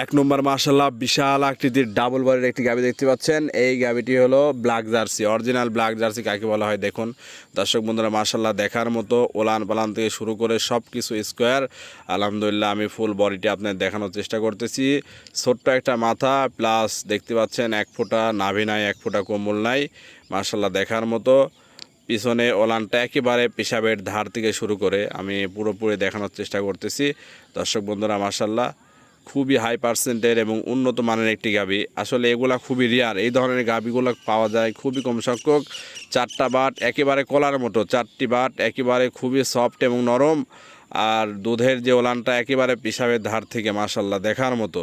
এক নম্বর মার্শাল্লাহ বিশাল আকৃতির ডাবল বারের একটি গাবি দেখতে পাচ্ছেন। এই গাবিটি হলো black jersey, original black jersey কাকে বলা হয় দেখুন। দর্শক বন্ধুরা মার্শাল্লাহ দেখার মতো ওলান পালান থেকে শুরু করে সব কিছু স্কোয়ার। আলহামদুলিল্লাহ আমি ফুল বডিটি আপনার দেখানোর চেষ্টা করতেছি। ছোট্ট একটা মাথা, প্লাস দেখতে পাচ্ছেন এক ফোঁটা নাভি নাই, এক ফোঁটা কোমল নাই। মার্শাল্লাহ দেখার মতো পিছনে ওলানটা একেবারে পেশাবের ধার থেকে শুরু করে আমি পুরোপুরি দেখানোর চেষ্টা করতেছি। দর্শক বন্ধুরা মার্শাল্লাহ খুবই হাই পার্সেন্টের এবং উন্নত মানের একটি গাবি। আসলে এগুলা খুবই রিয়ার এই ধরনের গাবিগুলো পাওয়া যায় খুবই কম সংখ্যক। চারটা বাট একেবারে কলার মতো। চারটি বাট একেবারে খুবই সফট এবং নরম। আর দুধের যে ওলানটা একেবারে পেশাবের ধার থেকে মার্শাল্লাহ দেখার মতো।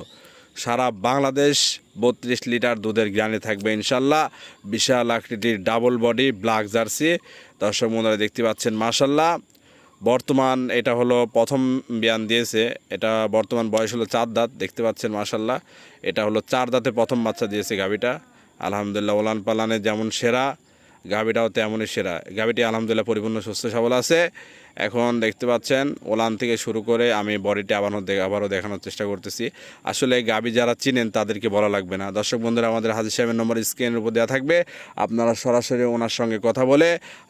সারা বাংলাদেশ বত্রিশ লিটার দুধের গ্রানে থাকবে ইনশাল্লাহ বিশাল আকৃতির ডাবল বডি ব্ল্যাক জার্সি দর্শক বন্ধুরা দেখতে পাচ্ছেন মার্শাল্লাহ বর্তমান এটা হলো প্রথম বিয়ান দিয়েছে। এটা বর্তমান বয়স হলো চার দাঁত, দেখতে পাচ্ছেন মাসাল্লাহ এটা হলো চার দাঁতে প্রথম বাচ্চা দিয়েছে গাভিটা। আলহামদুলিল্লাহ ওলান পালানে যেমন সেরা, গাভিটাও তেমনই সেরা। গাভিটি আলহামদুলিল্লাহ পরিপূর্ণ, সুস্থ, সবল আছে। এখন দেখতে পাচ্ছেন, ওলান থেকে শুরু করে আমি বডিটি আবারও আবারও দেখানোর চেষ্টা করতেছি। আসলে গাবি যারা চিনেন তাদেরকে বলা লাগবে না। দর্শক বন্ধুরা, আমাদের হাজির সাহেবের নম্বর স্ক্রিনের উপর দেওয়া থাকবে। আপনারা সরাসরি ওনার সঙ্গে কথা বলে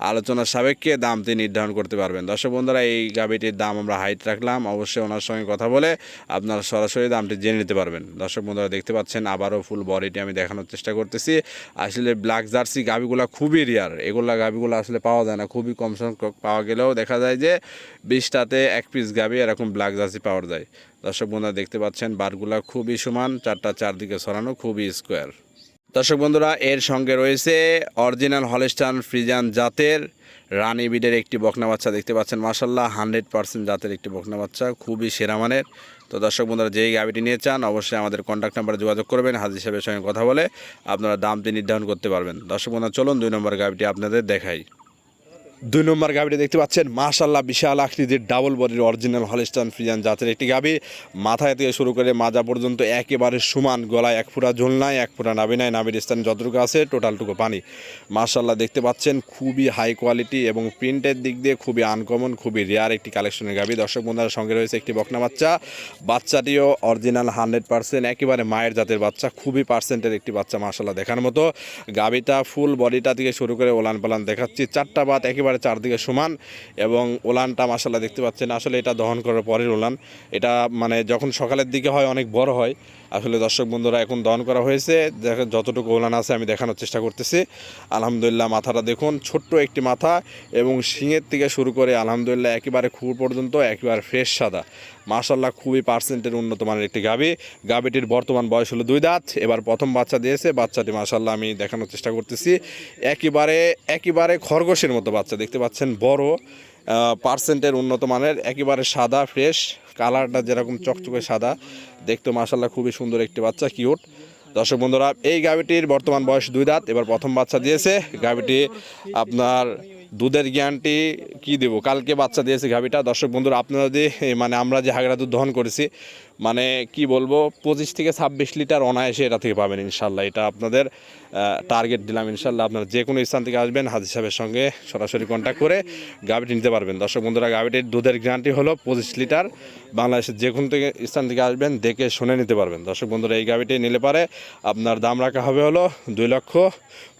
আলোচনার সাপেক্ষে দামটি নির্ধারণ করতে পারবেন। দর্শক বন্ধুরা, এই গাবিটির দাম আমরা হাইট রাখলাম। অবশ্যই ওনার সঙ্গে কথা বলে আপনারা সরাসরি দামটি জেনে নিতে পারবেন। দর্শক বন্ধুরা, দেখতে পাচ্ছেন আবারও ফুল বডিটি আমি দেখানোর চেষ্টা করতেছি। আসলে ব্ল্যাক জার্সি গাবিগুলো খুবই রেয়ার এগুলা গাবিগুলো আসলে পাওয়া যায় না। খুবই কম সংখ্যক পাওয়া গেলেও দেখা যায় যে বিশটাতে এক পিস গাবি, এরকম ব্ল্যাক জার্সি পাওয়া যায়। দর্শক বন্ধুরা দেখতে পাচ্ছেন, বারগুলা খুবই সমান, চারটা চারদিকে ছড়ানো, খুবই স্কোয়ার দর্শক বন্ধুরা, এর সঙ্গে রয়েছে অরিজিনাল হলেস্টান ফ্রিজান জাতের রানী বিডের একটি বকনা বাচ্চা। দেখতে পাচ্ছেন মাসাল্লাহ হান্ড্রেড পার্সেন্ট জাতের একটি বকনা বাচ্চা, খুবই সেরা মানের। তো দর্শক বন্ধুরা, যেই গাবিটি নিয়ে চান, অবশ্যই আমাদের কন্ট্যাক্ট নাম্বারে যোগাযোগ করবেন হাজির সাহেবের সঙ্গে কথা বলে আপনারা দামটি নির্ধারণ করতে পারবেন। দর্শক বন্ধুরা, চলুন দুই নম্বর গাবিটি আপনাদের দেখাই। দুই নম্বর গাবিটি দেখতে পাচ্ছেন। মাশাল্লাহ বিশাল আকৃতির ডাবল বডির অরিজিনাল হলিস্টান ফ্রিজান জাতের একটি গাবি। মাথায় থেকে শুরু করে মাজা পর্যন্ত একেবারে সমান, গলায় এক ফুটা ঝোল নাই, এক ফুটা নাবি নাই নাবির স্থান যতটুকু আছে টোটালটুকু পানি। মাশাল্লাহ দেখতে পাচ্ছেন খুবই হাই কোয়ালিটি এবং প্রিন্টের দিক দিয়ে খুবই আনকমন, খুবই রেয়ার একটি কালেকশনের গাবি। দর্শক বন্ধুরা, সঙ্গে রয়েছে একটি বকনা বাচ্চা। বাচ্চাটিও অরিজিনাল হান্ড্রেড পার্সেন্ট, একেবারে মায়ের জাতের বাচ্চা, খুবই পার্সেন্টের একটি বাচ্চা মাশাল্লাহ দেখার মতো। গাবিটা ফুল বডিটা থেকে শুরু করে ওলান পালান দেখাচ্ছি। চারটা বাদ একেবারে চারদিকে সমান এবং ওলানটা মাসাল্লাহ দেখতে পাচ্ছেন। আসলে এটা দহন করার পরের ওলান। এটা মানে যখন সকালের দিকে হয়, অনেক বড় হয়। আসলে দর্শক বন্ধুরা, এখন দহন করা হয়েছে। যতটুকু ওলান আছে, আমি দেখানোর চেষ্টা করতেছি। আলহামদুলিল্লাহ, মাথাটা দেখুন, ছোট্ট একটি মাথা এবং শিঙের থেকে শুরু করে আলহামদুলিল্লাহ, একেবারে খুর পর্যন্ত একেবারে ফ্রেশ সাদা। মাশাল্লাহ খুবই পার্সেন্টের উন্নত মানের একটি গাবি। গাবিটির বর্তমান বয়স হলো দুই দাঁত। এবার প্রথম বাচ্চা দিয়েছে। বাচ্চাটি মাশাল্লাহ আমি দেখানোর চেষ্টা করতেছি। একেবারে একেবারে খরগোশের মতো বাচ্চা দেখতে পাচ্ছেন বড় পার্সেন্টের উন্নত মানের, একেবারে সাদা ফ্রেশ কালারটা যেরকম চকচকে সাদা। দেখতে মাশাল্লাহ খুবই সুন্দর একটি বাচ্চা কিউট দর্শক বন্ধুরা, এই গাভিটির বর্তমান বয়স দুই দাঁত, এবার প্রথম বাচ্চা দিয়েছে। গাভিটি আপনার দুধের জ্ঞানটি কি দেবো? কালকে বাচ্চা দিয়েছে গাভিটা। দর্শক বন্ধুরা, আপনারা যদি মানে আমরা যে হাগড়া দুধ দহন করেছি মানে কি বলব, পঁচিশ থেকে ছাব্বিশ লিটার অনায়াসে এটা থেকে পাবেন ইনশাল্লাহ। এটা আপনাদের টার্গেট দিলাম ইনশাল্লাহ। আপনারা যে কোনো স্থান থেকে আসবেন, হাজির সাহেবের সঙ্গে সরাসরি কন্ট্যাক্ট করে গাভিটি নিতে পারবেন। দর্শক বন্ধুরা, গাভিটির দুধের গ্যারান্টি হলো পঁচিশ লিটার। বাংলাদেশের যে কোনো থেকে স্থান থেকে আসবেন, দেখে শুনে নিতে পারবেন। দর্শক বন্ধুরা, এই গাভিটি নিলে পারে আপনার দাম রাখা হবে হলো দুই লক্ষ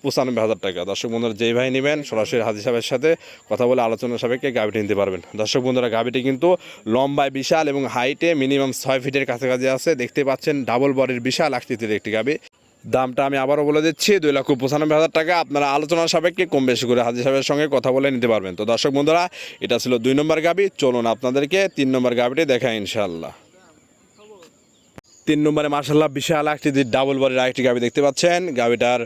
পঁচানব্বই হাজার টাকা। দর্শক বন্ধুরা, যেই ভাই নেবেন, সরাসরি হাজির সাহেবের সাথে কথা বলে আলোচনা সাপেক্ষে গাভিটি নিতে পারবেন। দর্শক বন্ধুরা, গাভিটি কিন্তু লম্বায়, বিশাল এবং হাইটে মিনিমাম ছয় ফিটের কাছাকাছি আছে, দেখতে পাচ্ছেন ডাবল বডির বিশাল আকৃতির একটি গাবি। দামটা আমি আবারও বলে দিচ্ছি, দুই লক্ষ পঁচানব্বই হাজার টাকা। আপনারা আলোচনা সাপেক্ষে কম বেশি করে হাজির সাহেবের সঙ্গে কথা বলে নিতে পারবেন। তো দর্শক বন্ধুরা, এটা ছিল দুই নম্বর গাবি। চলুন আপনাদেরকে তিন নম্বর গাবিটি দেখা ইনশাল্লাহ তিন নম্বরে মার্শাল্লাহ বিশাল আকৃতির ডাবল বডির আরেকটি গাবি দেখতে পাচ্ছেন। গাবিটার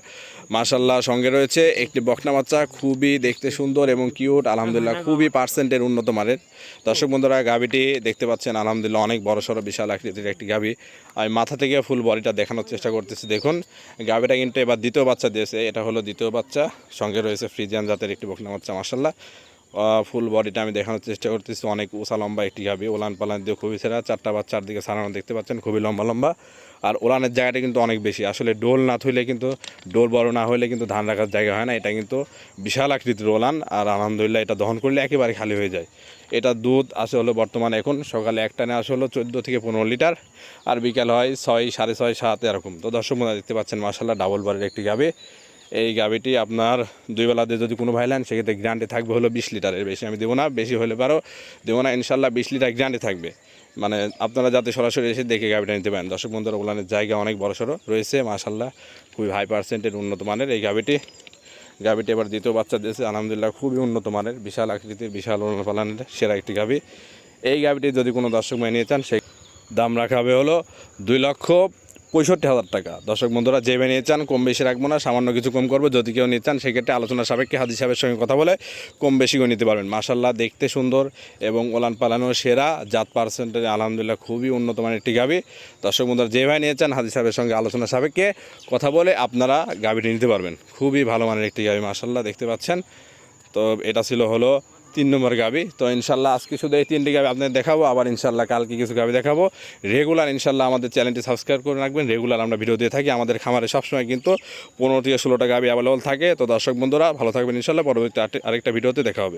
মার্শাল্লাহ সঙ্গে রয়েছে একটি বকনা বাচ্চা খুবই দেখতে সুন্দর এবং কিউট আলহামদুলিল্লাহ খুবই পার্সেন্টের উন্নত মানের। দর্শক বন্ধুরা গাবিটি দেখতে পাচ্ছেন আলহামদুলিল্লাহ অনেক বড় সড়ো বিশাল আকৃতির একটি গাবি আমি মাথা থেকে ফুল বডিটা দেখানোর চেষ্টা করতেছি। দেখুন গাবিটা কিন্তু এবার দ্বিতীয় বাচ্চা দিয়েছে। এটা হলো দ্বিতীয় বাচ্চা। সঙ্গে রয়েছে ফ্রিজিয়ান জাতের একটি বকনা বাচ্চা মার্শাল্লাহ ফুল বডিটা আমি দেখানোর চেষ্টা করতেছি। অনেক উঁচা লম্বা একটি গাবি ওলান পালান দিয়ে খুবই সেরা। চারটা বা চারদিকে সারানো দেখতে পাচ্ছেন, খুবই লম্বা লম্বা। আর ওলানের জায়গাটা কিন্তু অনেক বেশি। আসলে ডোল না থইলে কিন্তু, ডোল বড় না হলে কিন্তু ধান রাখার জায়গা হয় না। এটা কিন্তু বিশাল আকৃতির ওলান। আর আলহামদুলিল্লাহ এটা দহন করলে একেবারে খালি হয়ে যায়। এটা দুধ আসে হলো বর্তমানে এখন। সকালে একটানে আসে হলো চোদ্দ থেকে পনেরো লিটার। আর বিকাল হয় ছয়, সাড়ে ছয়, সাত, এরকম। তো দর্শক দেখতে পাচ্ছেন মাসাল্লাহ ডাবল বারের একটি গাবে এই গাবিটি আপনার দুই বেলা দিয়ে যদি কোনো ভাই নেন, সেক্ষেত্রে গ্রান্টে থাকবে হলো বিশ লিটারের। বেশি আমি দেবো না, বেশি হলে পারো, দেবো না ইনশাল্লাহ বিশ লিটার গ্রান্টে থাকবে। মানে আপনারা যাতে সরাসরি এসে দেখে গাবিটা নিতে পারেন। দর্শক বন্ধুরা ওলানের জায়গা অনেক বড় সড়ো রয়েছে মাশাল্লাহ খুবই হাই পার্সেন্টের উন্নত মানের এই গাবিটি গাবিটি এবার দ্বিতীয় বাচ্চা দিয়েছে, আলহামদুলিল্লাহ খুবই উন্নত মানের, বিশাল আকৃতির, বিশাল পালানের সেরা একটি গাবি এই গাবিটি যদি কোনো দর্শক ভাই নিয়ে চান, সেই দাম রাখা হবে হলো দুই লক্ষ পঁয়ষট্টি হাজার টাকা। দর্শক বন্ধুরা যে নিয়ে চান কম বেশি রাখব না, সামান্য কিছু কম করব। যদি কেউ নিতে চান সেক্ষেত্রে আলোচনা সাপেক্ষে হাদিস সাহেবের সঙ্গে কথা বলে কম বেশি করে নিতে পারবেন। মাসাল্লাহ দেখতে সুন্দর এবং ওলান পালানো সেরা। জাত পার্সেন্টের আলহামদুলিল্লাহ খুবই উন্নত মানের একটি গাবি। দর্শক বন্ধুরা যে ভাই নিয়ে চান হাদিস সাহেবের সঙ্গে আলোচনা সাপেক্ষে কথা বলে আপনারা গাবিটি নিতে পারবেন। খুবই ভালো মানের একটি গাবি মাসাল্লাহ দেখতে পাচ্ছেন। তো এটা ছিল হলো তিন নম্বর গাবি। তো ইনশাল্লাহ আজকে শুধু এই তিনটি গাবি আপনাদের দেখাবো, আবার ইনশাল্লাহ কালকে কিছু গাবি দেখাবো। রেগুলার ইনশাল্লাহ আমাদের চ্যানেলটি সাবস্ক্রাইব করে রাখবেন। রেগুলার আমরা ভিডিও দিয়ে থাকি। আমাদের খামারে সবসময় কিন্তু পনেরো থেকে ষোলোটা গাবি অ্যাভেলেবল থাকে। তো দর্শক বন্ধুরা, ভালো থাকবেন ইনশাল্লাহ। পরবর্তী আরেকটা ভিডিওতে দেখা হবে।